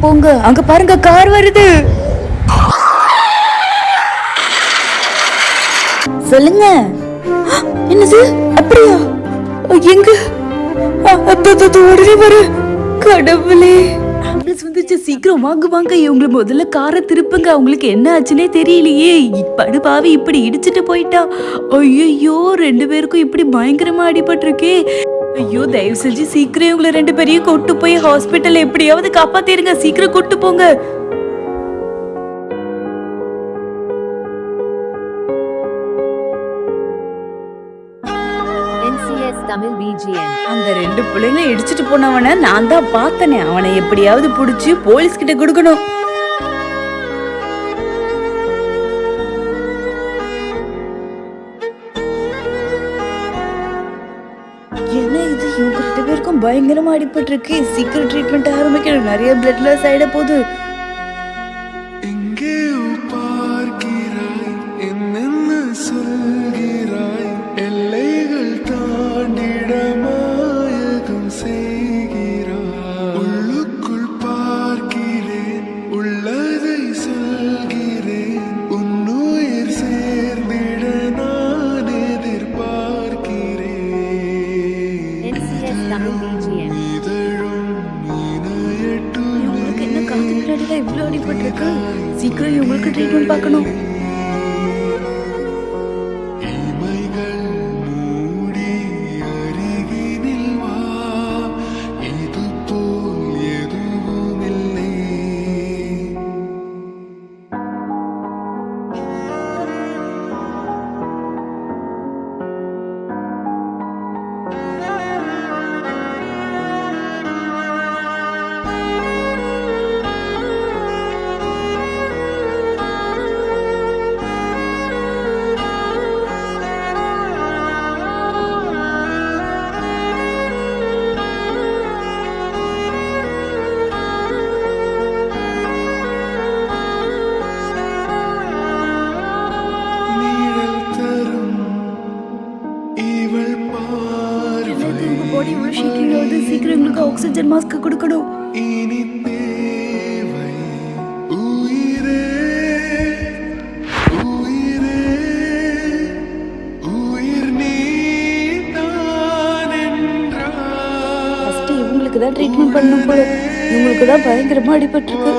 போங்க. அங்க பாருங்க கார் வருது. சொல்லுங்க. என்னது? அப்படியா? எங்க? உடனே வர. கடவுளே. ஆம்புலன்ஸ் வந்துச்சு. சீக்கிரம் வாங்க வாங்க. இவங்களை முதல்ல காரை திருப்புங்க. அவங்களுக்கு என்ன ஆச்சுன்னே தெரியலையே. படு பாவி இப்படி இடிச்சிட்டு போயிட்டா. ஐயோ ரெண்டு பேருக்கும் இப்படி பயங்கரமா அடிபட்டிருக்கே. ஐயோ தயவு செஞ்சு சீக்கிரம் இவங்களை ரெண்டு பேரையும் கொண்டு போய் ஹாஸ்பிட்டல் எப்படியாவது காப்பாத்திருங்க சீக்கிரம் கூட்டு போங்க. Tamil BGM. அந்த ரெண்டு பிள்ளைங்களை இடிச்சிட்டு போனவன நான் தான் பார்த்தனே. அவனை எப்படியாவது புடிச்சு போலீஸ் கிட்ட கொடுக்கணும். என்ன இது? இவங்க ரெண்டு பேருக்கும் பயங்கரமா அடிபட்டு இருக்கு சீக்கிரம் ட்ரீட்மெண்ட் ஆரம்பிக்கணும் நிறைய பிளட் லாஸ் ஆயிட போகுது. இவ்வளோ அடிபட்டிருக்கு. சீக்கிரம் இவங்களுக்கு ட்ரீட்மெண்ட் பார்க்கணும். பாடி இவ்வளோ ஷேக்கிங் ஆகுது சீக்கிரம் இவங்களுக்கு ஆக்சிஜன் மாஸ்க் கொடுக்கணும் ஃபர்ஸ்ட் இவங்களுக்கு தான் ட்ரீட்மெண்ட் பண்ணணும் போல. இவங்களுக்கு தான் பயங்கரமா அடிபட்டிருக்கு.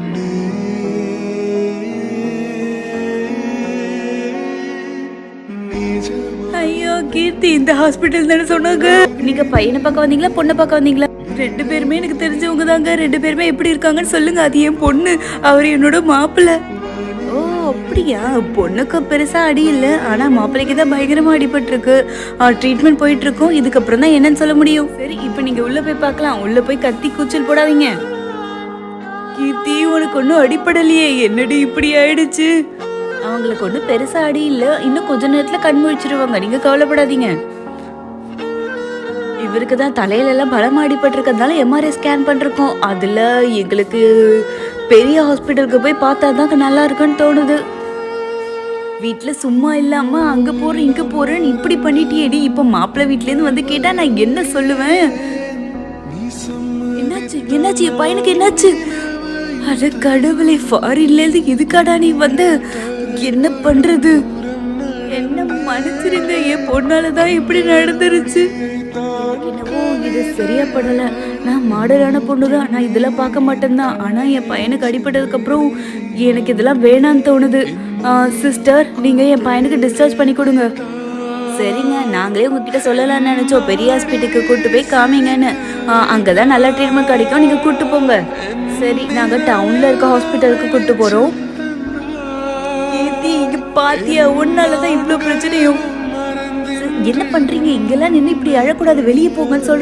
பெண்ணே ஐயோ கீர்த்தி இந்த ஹாஸ்பிட்டல் தானே சொன்னாங்க. நீங்க பையனை பார்க்க வந்தீங்களா பொண்ணை பார்க்க வந்தீங்களா? ரெண்டு பேருமே எனக்கு தெரிஞ்சவங்க தாங்க. ரெண்டு பேருமே எப்படி இருக்காங்கன்னு சொல்லுங்க. அது என் பொண்ணு. அவர் என்னோட மாப்பிள்ளை. ஓ அப்படியா? பொண்ணுக்கு பெருசா அடி இல்ல. ஆனா மாப்பிள்ளைக்கு தான் பயங்கரமா அடிபட்டிருக்கு. ட்ரீட்மெண்ட் போயிட்டு இருக்கோம். இதுக்கப்புறம் தான் என்னன்னு சொல்ல முடியும். சரி இப்போ நீங்க உள்ள போய் பார்க்கலாம். உள்ள போய் கத்தி கூச்சல் போடாதீங்க. கீர்த்தி உனக்கு ஒன்றும் அடிப்படலையே என்னடி இப்படி ஆயிடுச்சு? அவங்களுக்கு ஒன்றும் பெருசா அடி இல்லை. இன்னும் கொஞ்ச நேரத்தில் கண் முழிச்சிருவாங்க. நீங்க கவலைப்படாதீங்க. இவருக்கு தான் தலையில எல்லாம் பலமா அடிபட்டிருக்கிறதுனால எம்ஆர்ஐ ஸ்கேன் பண்ணிருக்கோம். அதுல எங்களுக்கு பெரிய ஹாஸ்பிட்டலுக்கு போய் பார்த்தா தான் நல்லா இருக்குன்னு தோணுது. வீட்டில் சும்மா இல்லாமல் அங்கே போகிறேன் இங்கே போகிறேன்னு இப்படி பண்ணிட்டியேடி. இப்போ மாப்பிள்ளை வீட்டிலேருந்து வந்து கேட்டால் நான் என்ன சொல்லுவேன்? என்னாச்சு? என்னாச்சு? என் பையனுக்கு என்னாச்சு? அட கடவுளை ஃபாரின்ல இருந்து இதுக்காடா நீ வந்து? என்ன பண்றது? என்ன மன்னிச்சிருங்க என் பொண்ணாலதான் இப்படி நடந்துருச்சு. என்னவோ இது சரியா படல. நான் மாடலான பொண்ணு தான் நான் இதெல்லாம் பார்க்க மாட்டேன்தான். ஆனா என் பையனுக்கு அடிபட்டதுக்கு அப்புறம் எனக்கு இதெல்லாம் வேணான்னு தோணுது. சிஸ்டர் நீங்க என் பையனுக்கு டிஸ்சார்ஜ் பண்ணி கொடுங்க. சரிங்க நாங்களே உங்ககிட்ட சொல்லலாம்னு நினைச்சோம். பெரிய ஹாஸ்பிட்டலுக்கு கூட்டு போய் காமிங்கன்னு. அங்கே அங்கதான் நல்ல ட்ரீட்மெண்ட் கிடைக்கும். நீங்க கூட்டு போங்க. சரி நாங்க டவுன்ல இருக்க ஹாஸ்பிட்டலுக்கு கூட்டு போறோம். கீர்த்தி இங்க பாத்தியா? உன்னாலதான் இவ்ளோ பிரச்சனையும். என்ன பண்றீங்க? இங்கெல்லாம் நின்று இப்படி அழக்கூடாது. வெளியே போங்கன்னு சொல்ற